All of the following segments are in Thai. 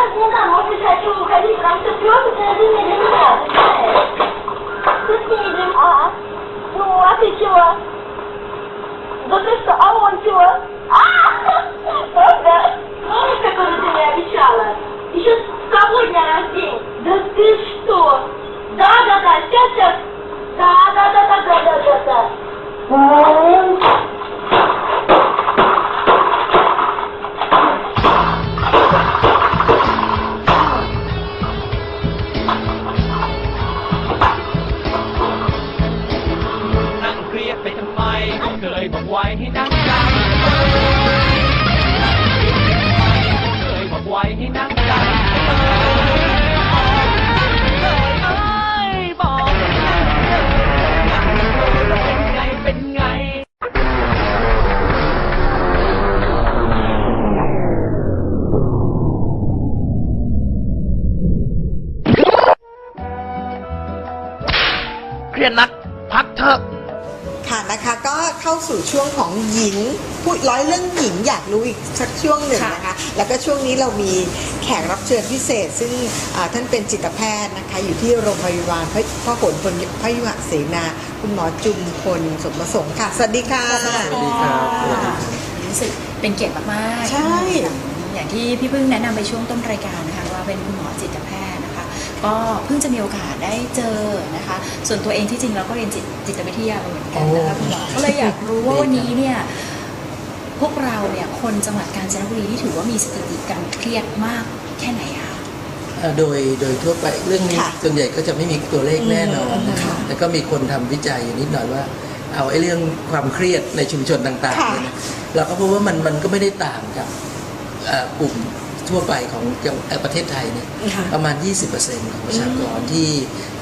как слуга может уходить, потому что слезы это для меня. Ты с. А? Ну, а ты чего? Да ты что, а он чего? А! Да, Помнишь, которую ты мне обещала? Еще с кого? Да ты что? Да-да-да, сейчас, сейчас. Да-да-да-да-да-да-да-да. นี้เรามีแขกรับเชิญพิเศษ ซึ่งอ่าท่านเป็นจิตแพทย์นะคะอยู่ที่โรงพยาบาลพระพระหลพลพยุหเสนา คุณหมอจุมพลสมประสงค์ค่ะ สวัสดีค่ะ สวัสดีครับรู้สึกเป็นเกียรติมากๆ ใช่ อย่างอย่างที่พี่พึ่งแนะนำไปช่วงต้นรายการนะคะว่าเป็นคุณหมอจิตแพทย์นะคะก็เพิ่งจะมีโอกาสได้เจอนะคะ ส่วนตัวเองที่จริงเราก็เรียนจิตจิตวิทยามาเหมือนกันนะคะคุณหมอก็เลยอยากรู้ว่าวันนี้เนี่ย พวกเราเนี่ยคนจังหวัดกาญจนบุรีที่ถือว่ามีสถิติการเครียดมากแค่ไหนคะเอ่อโดยโดยทั่วไปเรื่องนี้ค่ะส่วนใหญ่ก็จะไม่มีตัวเลขแน่นอนนะค่ะแล้วก็มีคนทำวิจัยอยู่นิดหน่อยว่า เอาไอ้เรื่องความเครียดในชุมชนต่างๆค่ะเนี่ยนะเราก็พบว่ามันมันก็ไม่ได้ต่างกับเอ่อกลุ่มทั่วไปของจังเอ่อประเทศไทยเนี่ยค่ะประมาณ 20%ของประชากรที่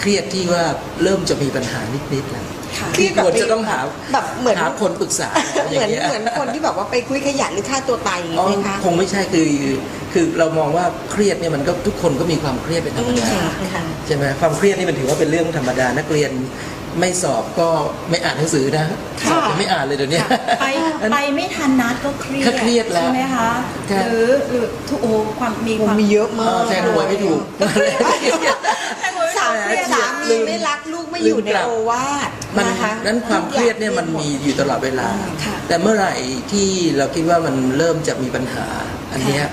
เครียดที่ว่าเริ่มจะมีปัญหานิดๆแล้วค่ะ ที่ควรจะต้องหาแบบเหมือนหาคนปรึกษาเหอย่ามือนงเงี้ยเหมือนคนที่แบบว่าไปคุยขยะหรือฆ่าตัวตายอย่างอ๋อนี้ไหมคะคงไม่ใช่คือคือเรามองว่าเครียดเนี่ยมันก็ทุกคนก็มีความเครียดเป็นธรรมดาค่ะใช่ไหมความเครียดนี่มันถือว่าเป็นเรื่องธรรมดานักเรียน ไม่สอบก็ไม่อ่านหนังสือนะสอบยังไม่อ่านเลยเดี๋ยวนี้ ไปไปไม่ทันนัดก็เครียดก็เครียดแล้ว ใช่ไหมคะครับหรือหรือทุกโอ้ความมีความมีเยอะเอมากอแทงหวยไม่ถูกสามีสามีไม่รักลูกไม่อยู่ในโอวาทมันนะคะนั้นความเครียดเนี่ยมันมีอยู่ตลอดเวลาค่ะแต่เมื่อไหร่ที่เราคิดว่ามันเริ่มจะมีปัญหาอันเนี้ย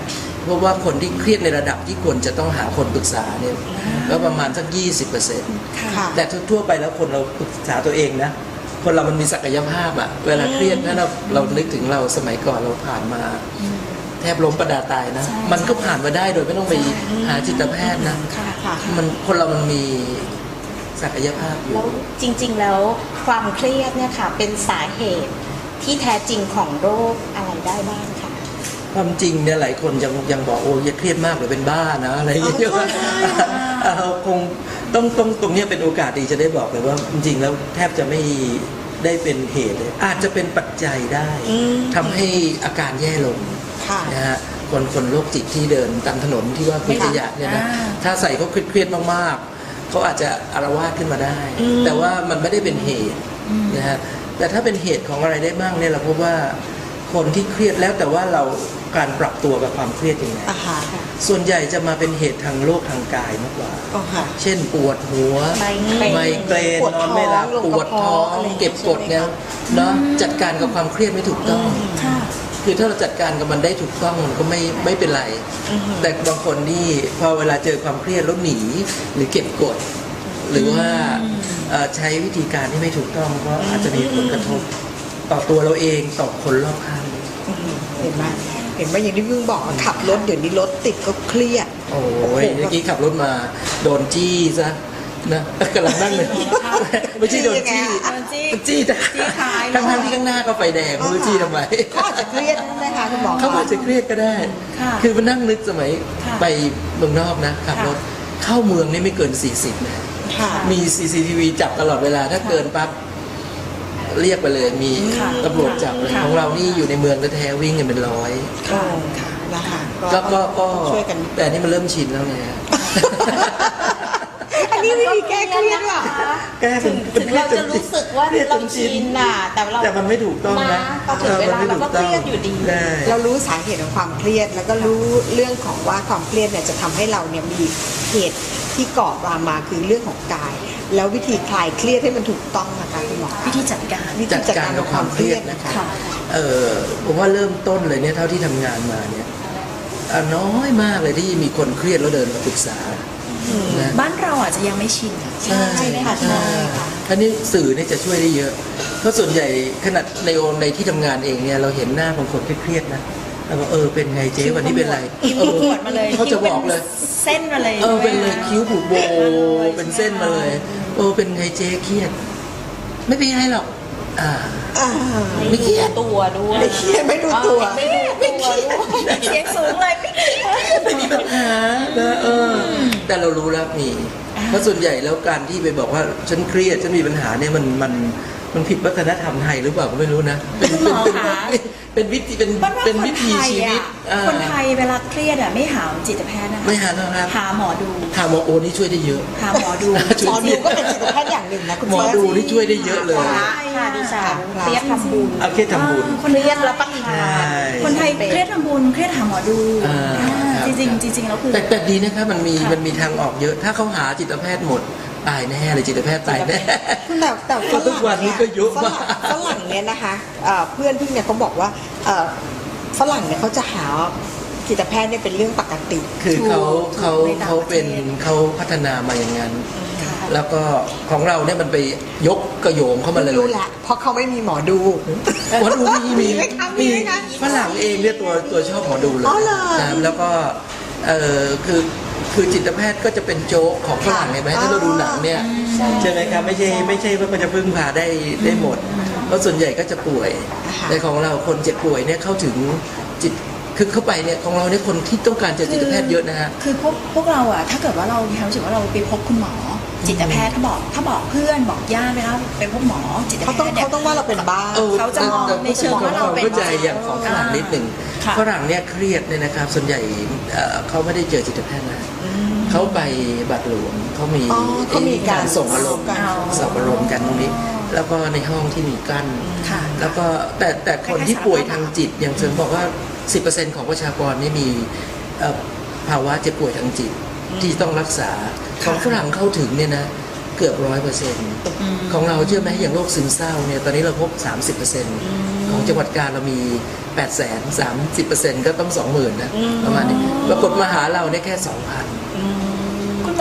เพราะว่าคนที่เครียดในระดับที่ควรจะต้องหาคนปรึกษาเนี่ยก็ประมาณสัก 20%ค่ะแต่ทั่วๆไปแล้วคนเราปรึกษาตัวเองนะคนเรามันมีศักยภาพอะเวลาเครียดนะเราเรานึกถึงเราสมัยก่อนเราผ่านมา แทบล้มประดาตายนะใช่มันก็ผ่านมาได้โดยไม่ต้องไปหาจิตแพทย์นะค่ะค่ะมันคนเรามันมีศักยภาพอยู่แล้วจริง ๆ แล้วความเครียดเนี่ยค่ะเป็นสาเหตุที่แท้จริงของโรคอะไรได้บ้างคะ ความจริงเนี่ยหลายคนยังยังบอกโอ้ยาเครียดมากหรือเป็นบ้านะอะไรอย่างเงี้ยอ๋อใช่เอ่อคงต้องต้องตรงเนี้ยเป็นโอกาสดีจะได้บอกเลยว่าจริงๆแล้วแทบจะไม่ได้เป็นเหตุเลยอาจจะเป็นปัจจัยได้อืมทำให้อาการแย่ลงค่ะ นะฮะคนคนโรคจิตที่เดินตามถนนที่ว่าคุยขยะเนี่ยนะอ่าถ้าใส่เขาเครียดๆมากๆเขาอาจจะอารวาสขึ้นมาได้ อืม แต่ว่ามันไม่ได้เป็นเหตุนะฮะแต่ถ้าเป็นเหตุของอะไรได้บ้างเนี่ยเราพบว่า คนที่เครียดแล้วแต่ว่าเราการปรับตัวกับความเครียดยังไงอาหารส่วนใหญ่จะมาเป็นเหตุทางโรคทางกายมากกว่าก็ค่ะ เช่นปวดหัวไมเกรนไมเกรนปวดนอนไม่หลับท้องปวดท้อง ลงกระเพาะอะไรอย่างเงี้ยเก็บกดเนี่ยเนาะจัดการกับความเครียดไม่ถูกต้อง ค่ะ คือถ้าเราจัดการกับมันได้ถูกต้องมันก็ไม่ไม่เป็นไร แต่บางคนนี่พอเวลาเจอความเครียดแล้วหนีหรือเก็บกด หรือว่าเอ่อใช้วิธีการที่ไม่ถูกต้องก็อาจจะมีผลกระทบ ต่อตัวเราเองต่อคนรอบข้าง เห็นไหมเห็นไหมอย่างที่พี่บอกอะขับรถเดี๋ยวนี้รถติดก็เครียด โอ้ยเมื่อกี้ขับรถมาโดนจี้ซะนะกำลังนั่งเลยไม่ใช่โดนจี้โดนจี้จี้แต่จี้ท้ายทั้งๆที่ข้างหน้าก็ไฟแดงไม่รู้จี้ทำไมเขาอาจจะเครียดใช่ไหมคะคุณหมอเขาอาจจะเครียดก็ได้ค่ะคือมานั่งนึกสมัยค่ะไปเมืองนอกนะขับรถเข้าเมืองนี่ไม่เกิน 40นะค่ะมี CCTV จับตลอดเวลาถ้าเกินปั๊บ เรียกไปเลยมีค่ะตำรวจจับเลยค่ะ ของเรานี่อยู่ในเมืองแท้ๆวิ่งกันเป็นร้อยค่ะนะคะก็ก็ก็ช่วยกัน แต่อันนี่มันเริ่มชินแล้วไงฮะ อันนี้วิธีแก้เครียดว่ะ แก้ถึงถึงเราจะรู้สึกว่าคยดเราจนชินน่ะแต่เราแต่มันไม่ถูกต้องนะพอถึงเวลาเราก็เครียดอยู่ดี ใช่ เรารู้สาเหตุของความเครียด แล้วก็รู้เรื่องของว่าความเครียดเนี่ยจะทำให้เราเนี่ยมีเหตุที่ก่อตามมาคือเรื่องของกาย แล้ววิธีคลายเครียดให้มันถูกต้องนะคะคุณหมอวิธีจัดการวิธีจัดการกับความเครียดนะคะเออผมว่าเริ่มต้นเลยเนี่ยเท่าที่ทำงานมาเนี่ยเอ่อน้อยมากเลยที่มีคนเครียดแล้วเดินมาปรึกษานะบ้านเราอาจจะยังไม่ชินอะใช่ใช่ค่ะใช่ค่ะท่านี้สื่อเนี่ยจะช่วยได้เยอะ เพราะส่วนใหญ่ขนาดในโอนในที่ทำงานเองเนี่ยเราเห็นหน้าบางคนเครียดๆนะ เราบอกเออเป็นไงเจ๊วันนี้เป็นไรคิ้วเออปวดมาเลยเขาจะบอกเลยเส้นมาเลยเออเป็นเลยใช่ไหมคิ้วผูกโบเป็นเส้นมาเลยเออเป็นไงเจ๊เครียด ไม่เป็นไรหรอกอ่าอ่าไม่เครียดตัวด้วยไม่เครียดไม่รู้ตัวไม่รู้ตัวด้วยเสียงสูงเลยไม่ไม่มีปัญหานะเออ แต่เรารู้แล้วมีเพราะส่วนใหญ่แล้วการที่ไปบอกว่าฉันเครียดฉันมีปัญหาเนี่ยมันมันมันผิดวัฒนธรรมไทยหรือเปล่าก็ไม่รู้นะเป็นเป็นเป็น เป็นวิธีเป็นบ้านว่าเป็นคนวิไทถียชีวิตอะอ่าคนไทยเวลาเครียดอะไม่หาจิตแพทย์นะคะไม่หาแล้วครับหาหมอดู ถามหมอโอนี่ช่วยได้เยอะ หาหมอดูหมอดูก็เป็นจิตแพทย์อย่างหนึ่งนะคุณหมอดูนี่ช่วยได้เยอะเลยพระค่ะดิฉันเครียดทำบุญเอาแค่ทำบุญ คนเคไทรียยดรับประทานใช่คนไทยเครียดทำบุญเครียดหาหมอดูอ่าอ่าครับ จริงๆจริงๆแล้วคือ แต่แต่ดีนะครับมันมีค่ะมันมีทางออกเยอะ ถ้าเขาหาจิตแพทย์หมด ตายแน่เลยจิตแพทย์ตายแน่ แต่แต่ฝทุกวันนี้ก็เยอะฝมากรั่งฝรั่งเนี่ยนะคะเอ่อเพื่อนพี่เนี่ยเขาบอกว่าเอ่อฝรั่งเนี่ยเขาจะหาจิตแพทย์เนี่ยเป็นเรื่องปกติคือเขาเขาในต่างเขาประเทศเป็นเขาพัฒนามาอย่างนั้นค่ะแล้วก็ของเราเนี่ยมันไปยกกระโยงเข้ามาเลย รู้แหละเพราะเขาไม่มีหมอดูหมอดูมีมีมีไหมคะมีไหมคะ ฝรั่งเองเนี่ยตัวตัวชอบหมอดูเลยอ๋อเหรอ นะแล้วก็ เออคือคือจิตแพทย์ก็จะเป็นโจ๊กของฝรั่งค่ะเห็นไหมถ้าเราดูหนังเนี่ยใช่ไหมครับไม่ใช่ไม่ใช่ว่ามันจะพึ่งพาได้ได้หมด เพราะส่วนใหญ่ก็จะป่วยค่ะแต่ของเราคนเจ็บป่วยเนี่ยเข้าถึงจิตคือเข้าไปเนี่ยของเราเนี่ยคนที่ต้องการเจอจิตแพทย์เยอะนะฮะคือพวกพวกเราอะถ้าเกิดว่าเรามีความรู้สึกว่าเราไปพบคุณหมอ จิตแพทย์ถ้าบอกถ้าบอกเพื่อนบอกญาติไปแล้วไปพบหมอจิตแพเขาทต้องย์เนี่ย เขาต้องว่าเราเป็นบ้าออเขาจะมองแต่ในเชิงว่าเราเป็นเข้าใจอย่างของฝรั่งนิดหนึ่งค่ะ ฝรั่งเนี่ยเครียดเนี่ยนะครับ ส่วนใหญ่เอ่อเขาไม่ได้เจอจิตแพทย์นะเขาไปบัตรหลวงเขามีอ๋อเขามีการส่งอารมณ์ส่งอารมณ์ส่งอารมณ์กันตรงนี้ แล้วก็ในห้องที่มีกั้น ค่ะ แล้วก็แต่แต่คนที่ป่วยทางจิตอย่างเชิงบอกว่า 10%ของประชากรนี่มีเอ่อภาวะเจ็บป่วยทางจิตที่ต้องรักษา ของฝรั่งเข้าถึงเนี่ยนะเกือบร้อยเปอร์เซ็นต์ของเราเชื่อไหมอย่างโรคซึมเศร้าเนี่ยตอนนี้เราพบ 30%ของจังหวัดกาญเรามี8 0 0 0 0 30%ก็ต้อง 20,000นะประมาณนี้ปรากฏมาหาเราเนี่ยแค่ 2,000คุณหม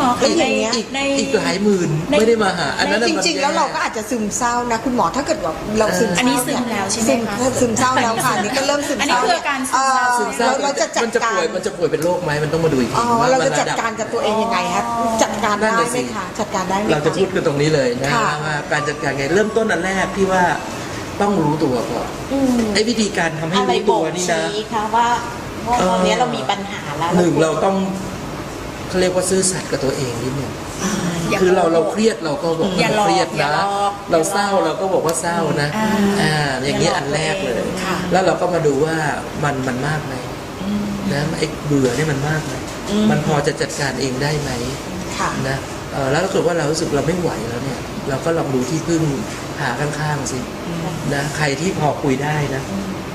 อแล้วคืออในย่างเงี้ยอีกในอีกหลายหมื่นในไม่ได้มาหาอันนั้นน่ะจมันริง ๆ แล้วเราก็อาจจะซึมเศร้านะคุณหมอถ้าเกิดว่าเราซึมเศร้าอันนี้ซึมแล้วใช่ไหมคะซึซึมเศร้าแล้วค่ะอันนี่ก็เริ่มซึมอันเศนี้ร้าคืออาการซึมเศร้าอ่อซึมเศร้าเราจะจัดมันจะกาป่วยรมันจะป่วยเป็นโรคไหมมันต้องมาดูอีกทีอ๋อว่าเรามัจะนจัดดับการกับตัวเองยังไงครับจัดการนั่นได้น่ะไหสิมคะจัดการได้ไหมเราจะพูดกันตรงนี้เลยนะค่ะว่าการจัดการไงเริ่มต้นอันแรกที่ว่าต้องรู้ตัวก่อนอืมไอ้วิธีการทำให้อะไรรู้บตัอวกนี่นะชี้คะว่าว่าตอนนี้เรามีปัญหาแล้วหนึ่งเราต้อง เขาเรียกว่าซื่อสัตย์กับตัวเองนิดหนึ่งอย่าคือเราโกหกเราเครียดเราก็บอกอย่าหลอกเครียดอย่านะหลอกเราเศร้าเราก็บอกว่าเศร้านะอ่าอ่าอย่างนี้อย่าหลอกอันแรกเลยตัวเองค่ะแล้วเราก็มาดูว่ามันมันมากไหมนะไอ้เบื่อเนี่ยมันมากไหมมันพอจะจัดการเองได้ไหมค่ะนะเอ่อแล้วถ้าเกิดว่าเรารู้สึกเราไม่ไหวแล้วเนี่ย เราก็ลองดูที่พึ่งหาข้างๆสินะใครที่พอคุยได้นะ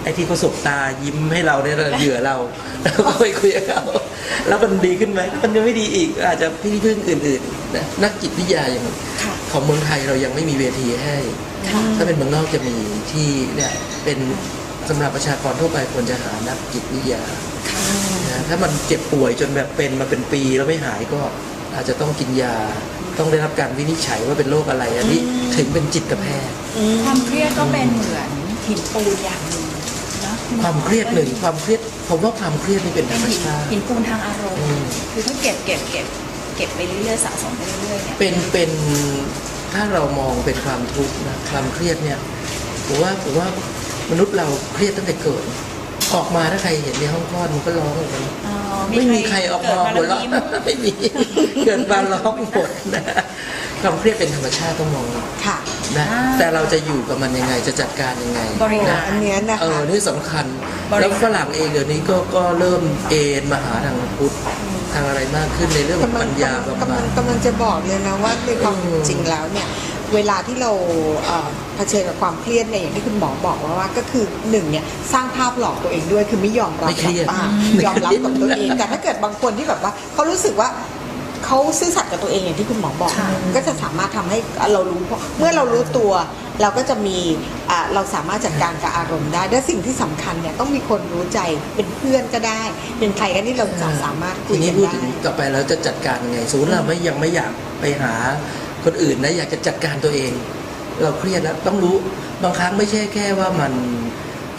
ไอ้ที่เขาสบตายิ้มให้เราเนี่ยเหยื่อเราเราก็ไปคุยกับเขาแล้วมันดีขึ้นไหมมันยังไม่ดีอีกอาจจะที่พึ่งอื่นๆนะนักจิตวิทยาอย่างค่ะของเมืองไทยเรายังไม่มีเวทีให้ ถ้าเป็นเมืองนอกจะมีที่เนี่ยเป็นสำหรับประชากรทั่วไปควรจะหานักจิตวิทยานะถ้ามันเจ็บป่วยจนแบบเป็นมาเป็นปีแล้วไม่หายก็อาจจะต้องกินยาต้องได้รับการวินิจฉัยว่าเป็นโรคอะไรอันนี้ถึงเป็นจิตแพทย์ความเครียดก็เป็นเหมือนหินปูนอย่างหนึ่งเนอะ ความเครียดหนึ่งความเครียดผมว่าความเครียดนี่เป็นธเป็รนรมหินชาติหินปูนทางอารมณ์อืมคือถ้าเก็บเก็บเก็บเก็บไปเรื่อยๆสะสมไปเรื่อยๆเนี่ยเป็นเป็นถ้าเรามองเป็นความทุกข์นะความเครียดเนี่ยผมว่าผมว่ามนุษย์เราเครียดตั้งแต่เกิด ออกมาถ้าใครเห็นในห้องคลอดมันก็ร้องออกมาอ๋อไม่มีใครออกมาหัวเราะเกิดมาแล้วยิ้มไม่มีเกิดมาร้องหมดนะความเครียดเป็นธรรมชาติต้องมองค่ะ นะแต่เราจะอยู่กับมันยังไงจะจัดการยังไงบริหารอันเนี้ยนะเอคะอนี่สำคัญ บริหาร แล้วฝรั่งเองเดี๋ยวนี้ก็ก็เริ่มเอ็นมาหาทางพุทธทางอะไรมากขึ้นในเรื่องของกำลัปังญญากำบำลับังด กำลังจะบอกเลยนะว่าในความอืมจริงแล้วเนี่ยเวลาที่เราเอ่อเผชิญกับความเครียดเนี่ยอย่างที่คุณหมอบอกว่าว่าก็คือหนึ่งเนี่ยสร้างภาพหลอกตัวเองด้วยคือไม่ยอมรับไม่เครียด กับปากยอมรับกับตัวเอง แต่ถ้าเกิดบางคนที่แบบว่าเขารู้สึกว่า เขาซื่อสัตย์กับตัวเองอย่างที่คุณหมอบอกค่ะมันก็จะสามารถทำให้เรารู้เพราะเมื่อเรารู้ตัว เราก็จะมีอ่าเราสามารถจัดการกับอารมณ์ได้และสิ่งที่สำคัญเนี่ยต้องมีคนรู้ใจเป็นเพื่อนก็ได้ เป็นใครก็ที่เราจะสามารถคุทียนี้กันพูดได้ถึงต่อไปเราจะจัดการยังไงสมมติเราไม่ยังไม่อยากไปหาคนอื่นนะอยากจะจัดการตัวเอง เราเครียดแล้วต้องรู้บางครั้งไม่ใช่แค่ว่ามัน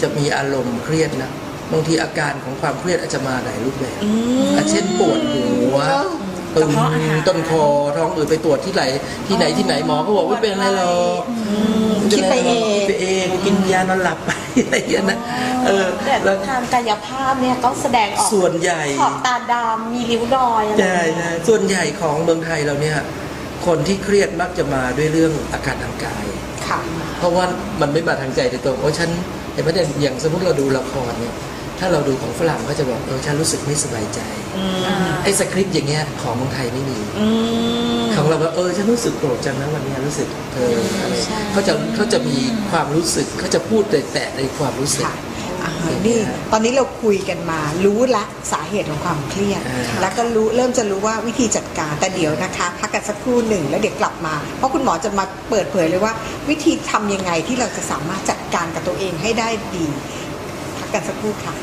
จะมีอารมณ์เครียดนะบางทีอาการของความเครียดอาจจะมาหลายรูปแบบอะเช่นปวดหัว ตึงกระเพาะอาหาร ต้นคอท้องอืดไปตรวจที่ไหนที่ไหนที่ไหนหมอก็บอกว่าเป็นอะไรหรอกคิดไปเอง คิดไปเองกินยานอนหลับไปอะไรอย่างเงี้ยนะเออแต่แล้ว ทางกายภาพเนี่ยต้องแสดงออกส่วนใหญ่ ขอบตาดำมีริ้วรอยอะไรใช่ใช่ส่วนใหญ่ของเมืองไทยเราเนี่ยคนที่เครียดมักจะมาด้วยเรื่องอาการทางกาย ค่ะ เพราะว่ามันไม่มาทางใจโดยตรงโอ้ฉันเห็นไหมเนี่ยอย่างสมมติเราดูละครเนี่ย ถ้าเราดูของฝรั่งก็จะบอกเออฉันรู้สึกไม่สบายใจอ่าไอ้สคริปต์อย่างเงี้ยของเมืองไทยไม่มีของเราว่าเออฉันรู้สึกโกรธจังนะวันนี้รู้สึกเธออะไรเขาจะเขาจะมีความรู้สึกเขาจะพูดแต่แต่ในความรู้สึกค่ะอ่านี่ตอนนี้เราคุยกันมา รู้ละสาเหตุของความเครียดอ่าแล้วก็รู้เริ่มจะรู้ว่าวิธีจัดการแต่เดี๋ยวนะคะพักกันสักครู่หนึ่งแล้วเดี๋ยวกลับมา เพราะคุณหมอจะมาเปิดเผยเลยว่า วิธีทำยังไงที่เราจะสามารถจัดการกับตัวเองให้ได้ดี พักกันสักครู่ค่ะ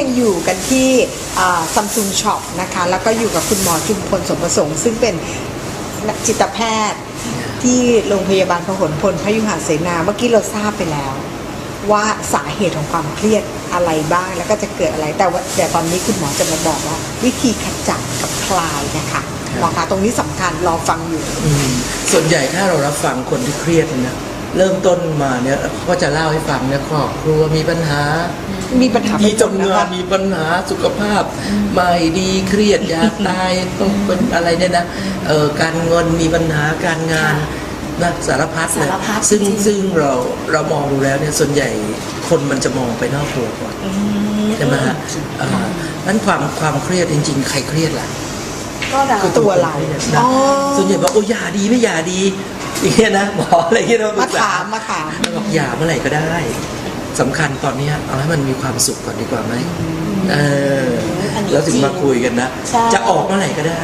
ยังอยู่กันที่ซัมซุงช็อปนะคะ แล้วก็อยู่กับคุณหมอจุมพลสมประสงค์ ซึ่งเป็นจิตแพทย์ที่โรงพยาบาลพหลพลพยุหเสนาเมื่อกี้เราทราบไปแล้ว ว่าสาเหตุของความเครียดอะไรบ้างแล้วก็จะเกิดอะไร แต่ว่าเดี๋ยวตอนนี้คุณหมอจะมาบอกว่า วิธีขจัดกับคลายนะคะหมอคะตรงนี้สำคัญรอฟังอยู่อืมส่วนใหญ่ถ้าเรารับฟังคนที่เครียดนะเริ่มต้นมาเนี่ยเขาก็จะเล่าให้ฟังเนี่ยครอบครัวมีปัญหา มีปัญหามีประจำจำเงินะนคะมีปัญหาสุขภาพ ไม่ดีเครียดอยากตายต้องเป็นอะไรเนี่ยนะเออการเงินมีปัญหาการงานนะสารพัดเลยสารพัดซึ่งจริงๆซึ่งเราเรามองดูแล้วเนี่ยส่วนใหญ่คนมันจะมองไปนอกตัวก่อนใช่ไหมฮะอ่านั้นความความเครียดจริง ๆ ใครเครียดล่ะ ก็เราตัวเรานะอ๋อ ส่วนใหญ่บอกโอ้ยาดีไม่ยาดีอย่างเงี้ยนะหมออะไรเงี้ยเราปรึมากษถามมาถามแล้วบอกยาเมื่อไหร่ก็ได้ สำคัญตอนเนี้ยเอาให้มันมีความสุขก่อนดีกว่าไหมเอออนนี้แล้วถึงมาจริงคุยกันนะ ใช่ จะออกเมื่อไหร่ก็ได้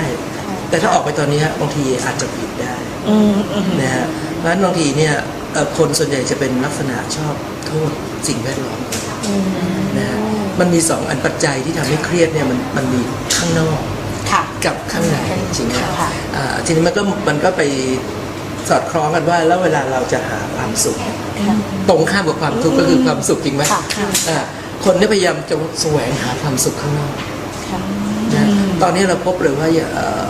แต่ถ้าออกไปตอนเนี้ยบางทีอาจจะผิดได้ อืมอืม นะฮะเพราะฉะนั้นบางทีเนี่ยเอ่อคนส่วนใหญ่จะเป็นลักษณะชอบโทษสิ่งแวดล้อมนะฮะมันมีสองอันปัจจัยที่ทำให้เครียดเนี่ยมันมันมีข้างนอกค่ะ กับข้างในจริงไหมค่ะ อ่าทีนี้มันก็มันก็ไป สอดคล้องกันว่า แล้วเวลาเราจะหาความสุข ตรงข้ามกับความทุกข์ก็คือความสุขจริงไหมค่ะอ่าคนเนี่ยพยายามจะแสวงหาความสุขข้างนอกค่ะนะตอนนี้เราพบเลยว่าเอ่อ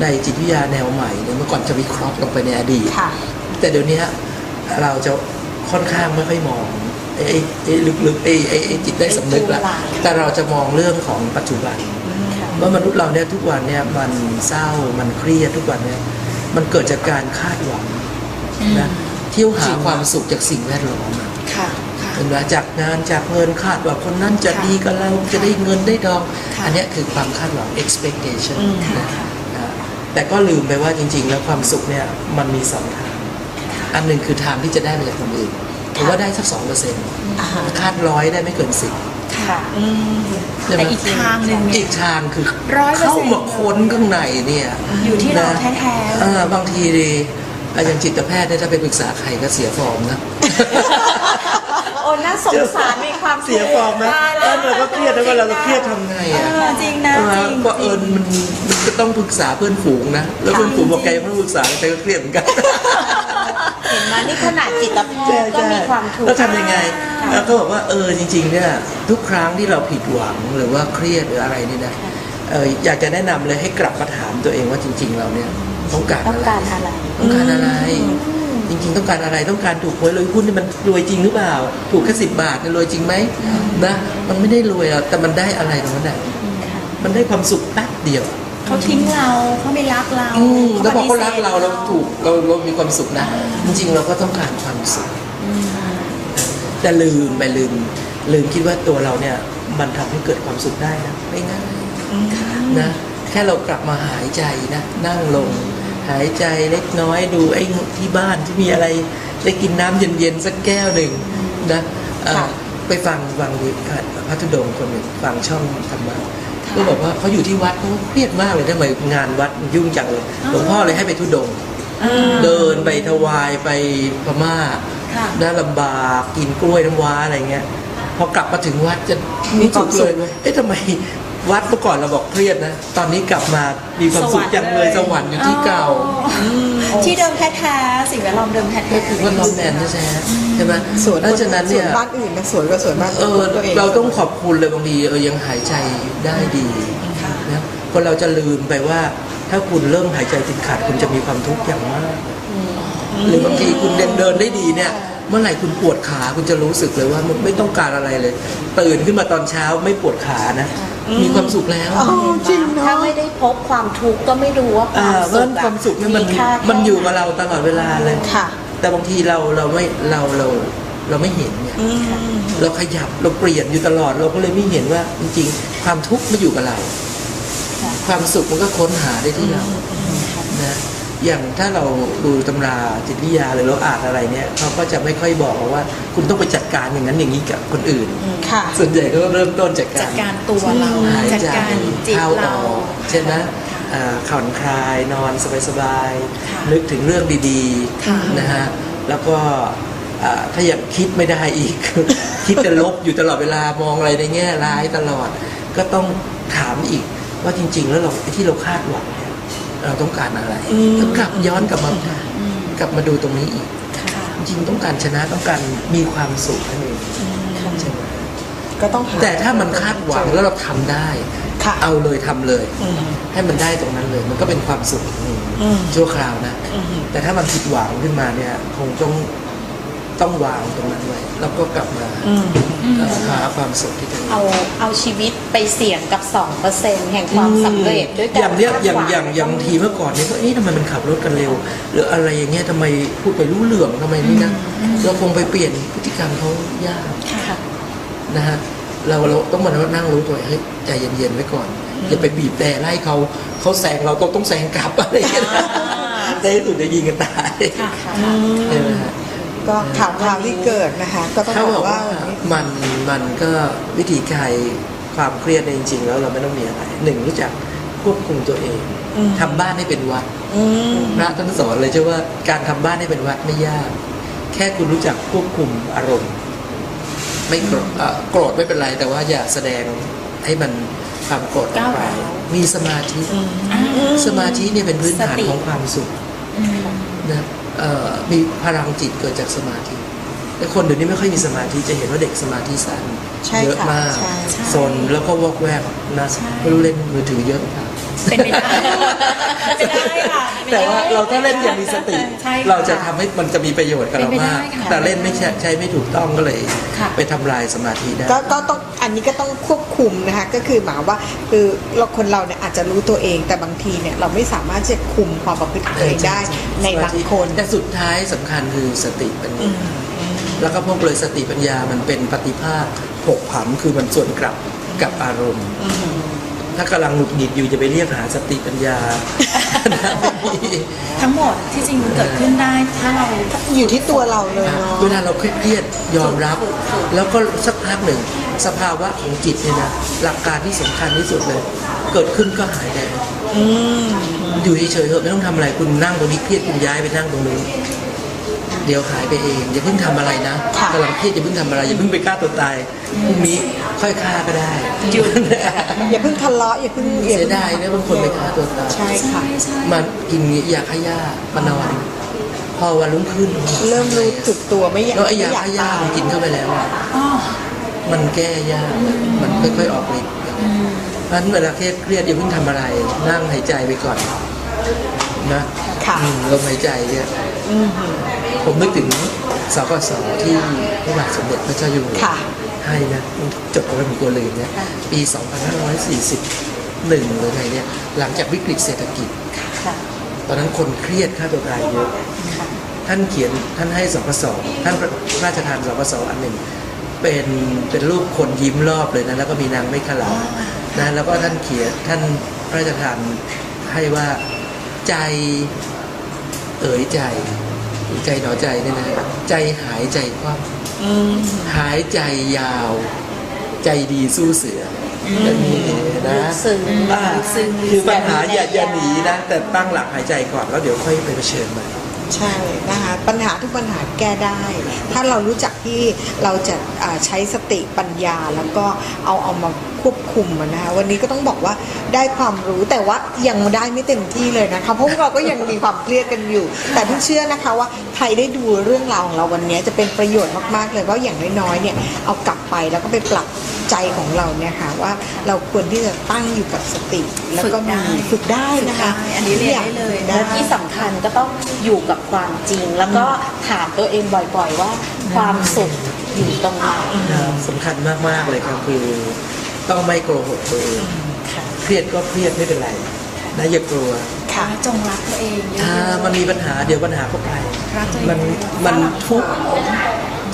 ในจิตวิทยาแนวใหม่เนี่ยเมื่อก่อนจะวิเคราะห์ลงไปในอดีตค่ะแต่เดี๋ยวนี้เราจะค่อนข้างไม่ค่อยมองไอ้ไอ้ไอ้ลึกๆไอ้ไอ้ไอ้จิตได้สำนึกละไอ้ตัวหลักแต่เราจะมองเรื่องของปัจจุบันค่ะว่ามนุษย์เราเนี่ยทุกวันเนี่ยมันเศร้ามันเครียดทุกวันเนี่ย มันเกิดจากการคาดหวังนะเที่ยวหาความสุขจากสิ่งแวดล้อมอะค่ะค่ะเห็นไหมจากงานจากเงินคาดว่าคนนั้นจะค่ะดีกับเราจะได้เงินได้ดองค่ะอันเนี้ยคือความคาดหวัง expectation อืมนะค่ะอ่าแต่ก็ลืมไปว่าจริง ๆ แล้วความสุขเนี่ยมันมีสองทาง อันหนึ่งคือทางที่จะได้มาจากคนอื่นหรือว่าได้สักสองเปอร์เซ็นต์อ่าฮะคาดร้อยได้ไม่เกินสิบ ค่ะ อืมใช่ไหมแต่อีกทางหนึ่งเนี่อียกทางคือ100%เข้ามาค้นข้างในเนี่ยอยู่ที่เรานะแท้ๆ เออบางทีดิอะอย่างจิตแพทย์เนี่ยถ้าไปปรึกษาใครก็เสียฟอร์มนะ โอ้น่าสงสารมีความเสียฟอร์มไหมตายแล้แล้ววเราก็เครียดแล้วเวลาเราเครียดทำไงเออะ อจริงนะเออจริงก็เอิญมันมันก็ต้องปรึกษาเพื่อนฝูงนะ แล้วเพื่อนฝูงบอกแกยังไม่ปรึกษาแกก็เครียดเหมือนกันเห็ นไหมนี่ขนาดจิตแพทย์ก็มีความทุกข์แล้วทำยังไงแล้วก็บอกว่าเออจริงๆเนี่ยทุกครั้งที่เราผิดหวังหรือว่าเครียดหรืออะไรนี่นะเอออยากจะแนะนำเลยให้กลับมาถามตัวเองว่าจริง ๆ เราเนี่ยต้องการต้องอะไรการอะไรต้องการอะไรจริงๆต้องการอะไรต้องการถูกหวยรวยหุ้นนี่มันรวยจริงหรือเปล่า ถูกแค่สิบบาทเนี่ยรวยจริงไหมนะมันไม่ได้รวยหรอกแต่มันได้อะไรตรงนั้นน่ะมันได้ความสุขแป๊บเดียว เขาทิ้งเราเขาไม่รักเราอืมแล้วพอเขารักปฏิสธเราเราถูกเราเรามีความสุขนะ จริงๆเราก็ต้องการความสุข แต่ลืมไปลืม ลืมคิดว่าตัวเราเนี่ย มันทำให้เกิดความสุขได้นะไม่ง่ายนะ แค่เรากลับมาหายใจนะ นั่งลง หายใจเล็กน้อยดูไอ้ที่บ้านที่มีอะไร ได้กินน้ำเย็นๆสักแก้วหนึ่งนะเอ่อค่ะ ไปฟังฟังดูพระธุดงค์คนหนึ่งฟังช่องธรรมะ ก็บอกว่าเขาอยู่ที่วัดเขาเครียดมากเลยทำไมงานวัดมันยุ่งจังเลยหลวงพ่อเลยให้ไปธุดงค์เดินไปถวายไปพม่าค่ะน่าลำบากกินกล้วยน้ำว้าอะไรเงี้ยพอกลับมาถึงวัดจะมีความสุขเลยเอ๊ะทำไม วัดเมื่อก่อนเราบอกเครียดนะ ตอนนี้กลับมามีความสุขจังเลยสวรรค์อยู่ที่เก่า ที่เดิมแท้ๆสิ่งแวดล้อมเดิมแท้ก็คือว่าน้องแนนแท้ๆใช่ไหมสวนเพราะฉะนั้นเนี่ยสวนบ้านอื่นนะสวนก็สวนบ้านเออตัวเองเราต้องขอบคุณเลยบางทีเออยังหายใจได้ดีนะคนเราจะลืมไปว่า ถ้าคุณเริ่มหายใจติดขัดคุณจะมีความทุกข์อย่างมากหรือบางทีคุณเดินเดินได้ดีเนี่ยเมื่อไหร่คุณปวดขาคุณจะรู้สึกเลยว่ามันไม่ต้องการอะไรเลย ตื่นขึ้นมาตอนเช้าไม่ปวดขานะ มีความสุขแล้ว อ๋อจริงเนาะถ้าไม่ได้พบความทุกข์ก็ไม่รู้ว่าคอ่าวามเพราะสุฉะขนั้นความสุขเนี่ยมันค่าแค่มันอยู่กับเราตลอดเวลาเลย ค่ะ แต่บางทีเราเราไม่เราเราเราไม่เห็นเนี่ยเราขยับเราเปลี่ยนอยู่ตลอดเราก็เลยไม่เห็นว่าจริงๆ ความทุกข์มาอยู่กับเรา ค่ะ ความสุขมันก็ค้นหาได้ที่เรานะ อย่างถ้าเราดูตำราจิตวิทยาหรือเราอ่านอะไรเนี่ยเขาก็จะไม่ค่อยบอกว่า คุณต้องไปจัดการอย่างนั้นอย่างนี้กับคนอื่น ค่ะ ส่วนใหญ่ก็เริ่มต้นจากๆจักาดรการตัวเราหายจัดใจการจิตเข้าอเราอกใช่ไหมอ่าผ่อนคลายนอนสบายค่ะๆนึกถึงเรื่องดีค่ะๆนะฮะแล้วก็อ่าถ้ายังคิดไม่ได้อีก คิดจะลบอยู่ตลอดเวลามองอะไรในแง่ร้ายตลอด ก็ต้องถามอีกว่าจริง ๆ แล้วเราไอ้ที่เราคาดหวัง เนี่ยเราต้องการอะไรก็กลับย้อนกลับมากลับมาดูตรงนี้อีกค่ะจริงๆต้องการชนะต้องการมีความสุขนั่นเองใช่ไหมก็ต้องหแต่ถ้ามันคาดหวังแล้วเราทำได้ค่ะเอาเลยทำเลยอืมให้มันได้ตรงนั้นเลย มันก็เป็นความสุขหนึ่งอืมชั่วคราวนะอืมแต่ถ้ามันผิดหวังขึ้นมาเนี่ย คงต้อง ต้องวางตรงนั้นไว้แล้วก็กลับมาอืมเอ่อหาความสุขที่แท้จริง เอาเอาชีวิตไปเสี่ยงกับ2%แห่งความสำเร็จด้วยอการย่างเนี้ยอย่างคดหวัอย่างอย่างทีเมื่อก่อนเนี่ยก็เอ๊ะทำไมมันขับรถกันเร็ว หรืออะไรอย่างเงี้ยทำไมพูดไปรู้เรื่องทำไมนี่นะเราคงไปเปลี่ยนพฤติกรรมเขายากค่ะ นะฮะเราเราต้องมานั่งรู้ตัวเองเฮ้ยใจเย็นๆไว้ก่อนอย่าไปบีบแต่ไล่เขาเขาแซงเราต้องต้องแซงกลับอะไรอย่างเงี้ยนะในที่สุดจะยิงกันตายค่ะ ใช่ไหมฮะ ก็ข่าวคราวที่เกิดนะคะ ก็ต้องเขาบบออกกว่าว่าวันนี้มันมันก็วิธีคลายความเครียดเนี่ยจริงๆแล้วเราไม่ต้องมีอะไรหนึ่งรู้จักควบคุมตัวเองทำบ้านให้เป็นวัดอืมพระท่านสอนเลยใช่ว่าการทำบ้านให้เป็นวัดไม่ยาก แค่คุณรู้จักควบคุมอารมณ์ ไม่โกรธเอ่อโกรธไม่เป็นไร แต่ว่าอย่าแสดงให้มันความโกรธออกไปก้าวร้าว มีสมาธิสมาธิเนี่ยเป็นพื้นฐานสติ ของความสุขนะเอ่อ มีพลังจิตเกิดจากสมาธิแต่คนเดี๋ยวนี้ไม่ค่อยมีสมาธิจะเห็นว่าเด็กสมาธิสั้นใช่เยอะค่ะมากใช่ซนแล้วก็วอกแวกนะใช่ไม่รู้เล่นมือถือเยอะค่ะ เป็นไปได้เป็นไปได้ค่ะแต่ว่าเราถ้าเล่นอย่างมีสติ ใช่ค่ะเราจะทำให้มันจะมีประโยชน์กับเราเป็นไปได้มาก ค่ะแต่เล่นไม่ใช่ใช้ไม่ถูกต้องก็เลย ค่ะ ไปทำลายสมาธิได้ ก็ก็ต้องอันนี้ก็ต้องควบคุมนะคะก็คือหมายว่าคือเราคนเราเนี่ยอาจจะรู้ตัวเองแต่บางทีเนี่ยเราไม่สามารถจะคุมความประพฤติตัวเองได้ในบางคน แต่สุดท้ายสำคัญคือสติปัญญาแล้วก็พวกเลยสติปัญญามันเป็นปฏิภาคผกผันคือมันส่วนกลับกับอารมณ์ ถ้ากำลังหงุดหงิดอยู่จะไปเรียกหาสติปัญญาไม่มีทั้งหมดที่จริงมันเกิดขึ้นได้ถ้าเรา อยู่ที่ตัวเราเลยเนาะ เวลาเราเครียดๆยอมรับ แล้วก็สักพักหนึ่ง สภาวะของจิตเนี่ยนะหลักการที่สำคัญที่สุดเลย เกิดขึ้นก็หายได้อยู่เฉยๆเถอะไม่ต้องทำอะไรคุณนั่งตรงนี้เครียดคุณย้ายไปนั่งตรงนู้น เดี๋ยวหายไปเองอย่าเพิ่งทำอะไรนะค่ะกำลังเครียดอย่าเพิ่งทำอะไรอย่าเพิ่งไปฆ่าตัวตายพรุ่งนี้ค่อยฆ่าก็ได้หยุดอย่าเพิ่งทะเลาะอย่าเพิ่งอย่าเสียเพิ่งดายนะบางคนไปฆ่าตัวตายใช่ค่ะมากินยาฆ่าหญ้ามานอนพอวันรุ่งขึ้น เริ่มรู้สึกตัวไม่อยากแล้วไอ้ไม่ยาอยากฆ่าหญ้าตายมันกินเข้าไปแล้วอะอ๋อมันแก้ยากมันค่อยๆออกฤทธิ์เพราะฉะนั้นเวลาเครียดเครียดอย่าเพิ่งทำอะไร นั่งหายใจไปก่อนนะค่ะอืมลมหายใจเนี่ยอืม ผมนึกถึงสกสที่พระบาทสมเด็จพระเจ้าอยู่หัวค่ะให้นะจดเอาไว้ผมกลัวลืมเนี่ยปี 2541หรือไงเนี่ยหลังจากวิกฤตเศรษฐกิจค่ะตอนนั้นคนเครียดฆ่าตัวตายเยอะท่านเขียนท่านให้สกสท่านพระราชทานสกสอันหนึ่งเป็นเป็นรูปคนยิ้มรอบเลยนะแล้วก็มีนางไม่ขลานะแล้วก็ท่านเขียนท่านพระราชทานให้ว่าใจเอ๋ยใจ ใจหนอใจเนี่ยนะใจหายใจคว่ำหายใจยาว ใจดีสู้เสือออย่างนี้นะซึ้งอ่าคือปัญหาอย่าอย่าหนีนะ แต่ตั้งหลักหายใจก่อนแล้วเดี๋ยวค่อยไปเผชิญมัน ใช่นะคะปัญหาทุกปัญหาแก้ได้ ถ้าเรารู้จักที่เราจะใช้สติปัญญาแล้วก็เอาเอามาควบคุมนะคะวันนี้ก็ต้องบอกว่าได้ความรู้แต่ว่ายังได้ไม่เต็มที่เลยนะคะเพราะเราก็ยังมีความเครียดกันอยู่ แต่ทุกเชื่อนะคะว่าใครได้ดูเรื่องราวของเราวันนี้จะเป็นประโยชน์มากๆเลยว่าอย่างน้อยๆเนี่ยเอากลับไปแล้วก็ไปปรับ ใจของเราเนี่ยค่ะว่าเราควรที่จะตั้งอยู่กับสติ แล้วก็มีฝึกได้นะคะฝึกได้อันนี้เรียนได้เลยและที่สำคัญก็ต้องอยู่กับความจริง แล้วก็ถามตัวเองบ่อยๆว่าความสุขอยู่ตรงไหนสำคัญมากๆเลยครับคือต้องไม่โกหกตัวเองเครียดก็เครียดไม่เป็นไรนะอย่ากลัวค่ะจงรักตัวเองเยถ้าอะมันมีปัญหาเดี๋ยวปัญหาก็ไปรักตัวเองมันมันทุกข์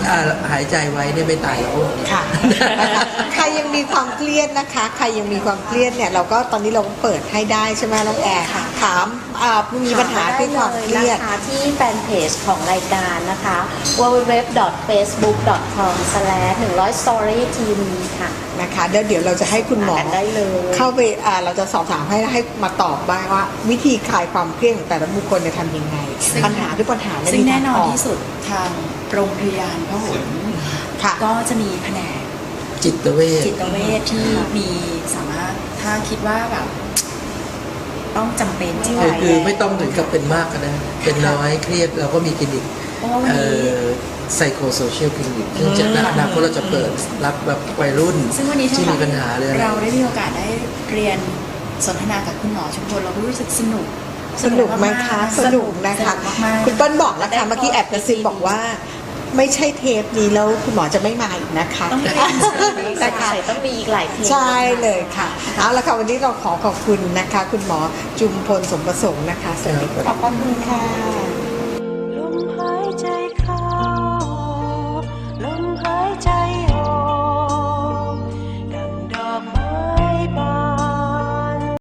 อ่าหายใจไว้เนี่ยไม่ตายหรอกค่ะ ใครยังมีความเครียดนะคะ ใครยังมีความเครียดเนี่ยเราก็ตอนนี้เราก็เปิดให้ได้ใช่ไหมน้องแอร์ถามอ่ามีปัญหาที่ความเครียดนะคะที่แฟนเพจของรายการนะคะ www.facebook.com/100storytv ค่ะ นะคะแล้วเดี๋ยวเราจะให้คุณหมออ่านได้เลย เข้าไปอ่าเราจะสอบถามให้ให้มาตอบบ้างว่า วิธีคลายความเครียดของแต่ละบุคคลเนี่ยทำยังไง ซึ่ง ปัญหาทุกปัญหาเนี่ยซึ่งมีแน่ทางนอนออกที่สุดทาง โรงพยาบาลพหลค่ะ ก็จะมีแผนกจิตเวชจิตเวชที่มีสามารถถ้าคิดว่าแบบต้องจำเป็นที่คือว่าคือไม่ต้องถึงกับเป็นมากก็ได้เป็นน้อยเครียดเราก็มีคลินิกเพราะว่าวันเอ่นี้อไซโคโซเชียลคลินิกซึ่งจะในอนาคตเราจะเปิดรับแบบวัยรุ่น ซึ่งวันนี้ที่มีปัญหาเลยเราได้มีโอกาสได้เรียนสนทนากับคุณหมอชุมพลเราก็รู้สึกสนุก สนุกไหมคะๆสนุกนะคะสนุกมากๆคุณเปิ้ลบอกแล้วค่ะเมื่อกี้แอบกระซิบบอกว่า ไม่ใช่เทปนี้แล้วคุณหมอจะไม่มาอีกนะคะต้องเรียนเชิญอีกแต่ใส่ต้องมีอีกหลายเทปใช่เลยค่ะเอาละค่ะวันนี้เราขอขอบคุณนะคะ คุณหมอจุมพลสมประสงค์นะคะสวัสดีค่ะขอบคุณค่ะ